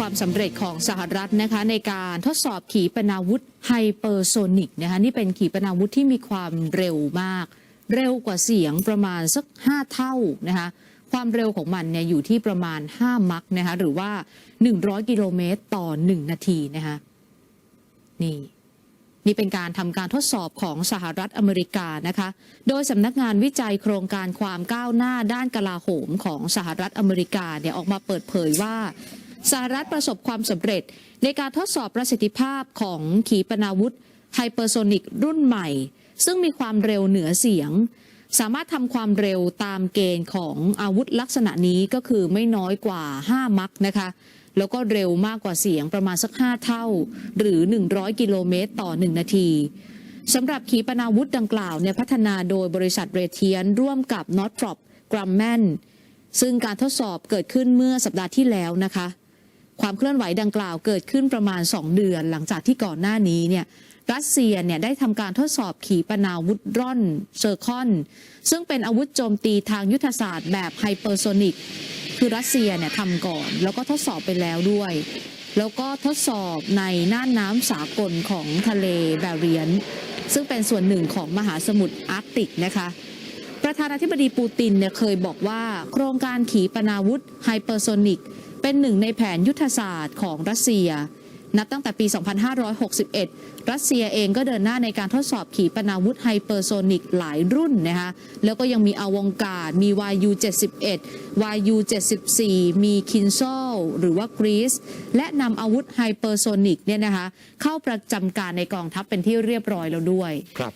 ความสำเร็จของสหรัฐนะคะในการทดสอบขีปนาวุธไฮเปอร์โซนิกนะคะนี่เป็นขีปนาวุธที่มีความเร็วมาก เร็วกว่าเสียงประมาณสัก 5 เท่านะคะความเร็วของมันเนี่ยอยู่ที่ประมาณ 5 มักนะคะหรือว่า 100 กิโลเมตรต่อ 1 นาทีนะคะนี่นี่เป็นการทำการทดสอบของสหรัฐอเมริกานะคะ โดยสำนักงานวิจัยโครงการความก้าวหน้าด้านกลาโหมของสหรัฐอเมริกาเนี่ยออกมาเปิดเผยว่า สหรัฐประสบความสำเร็จ ในการทดสอบประสิทธิภาพของขีปนาวุธไฮเปอร์โซนิกรุ่นใหม่ ซึ่งมีความเร็วเหนือเสียง สามารถทำความเร็วตามเกณฑ์ของอาวุธลักษณะนี้ก็คือไม่น้อยกว่า 5 มักนะคะ แล้วก็เร็วมากกว่าเสียงประมาณสัก 5 เท่า หรือ 100 กิโลเมตรต่อ 1 นาทีสำหรับขีปนาวุธดังกล่าวเนี่ยพัฒนาโดยบริษัทเรเทียน ร่วมกับ n o t r o p Grumman ซึ่งการทดสอบเกิดขึ้นเมื่อสัปดาห์ที่แล้วนะคะ ความเคลื่อนไหวดังกล่าวเกิดขึ้นประมาณ 2 เดือนหลังจากที่ก่อนหน้านี้เนี่ยรัสเซียเนี่ยได้ทำการทดสอบขีปนาวุธร่อนเซอร์คอน ซึ่งเป็นอาวุธโจมตีทางยุทธศาสตร์แบบไฮเปอร์โซนิกคือรัสเซียเนี่ยทำก่อน แล้วก็ทดสอบไปแล้วด้วย แล้วก็ทดสอบในน่านน้ำสากลของทะเลแบเรียน ซึ่งเป็นส่วนหนึ่งของมหาสมุทรอาร์กติกนะคะ ประธานาธิบดีปูตินเนี่ยเคยบอกว่า โครงการขีปนาวุธไฮเปอร์โซนิก เป็นหนึ่งในแผนยุทธศาสตร์ของรัสเซีย นับตั้งแต่ปี 2561 รัสเซียเองก็เดินหน้าในการทดสอบขีปนาวุธไฮเปอร์โซนิกหลายรุ่นนะคะแล้วก็ยังมีอวงการมี YU-71 YU-74 มีคินโซลหรือว่ากรีซและนำอาวุธไฮเปอร์โซนิกเนี่ยนะคะเข้าประจำการในกองทัพเป็นที่เรียบร้อยแล้วด้วยครับ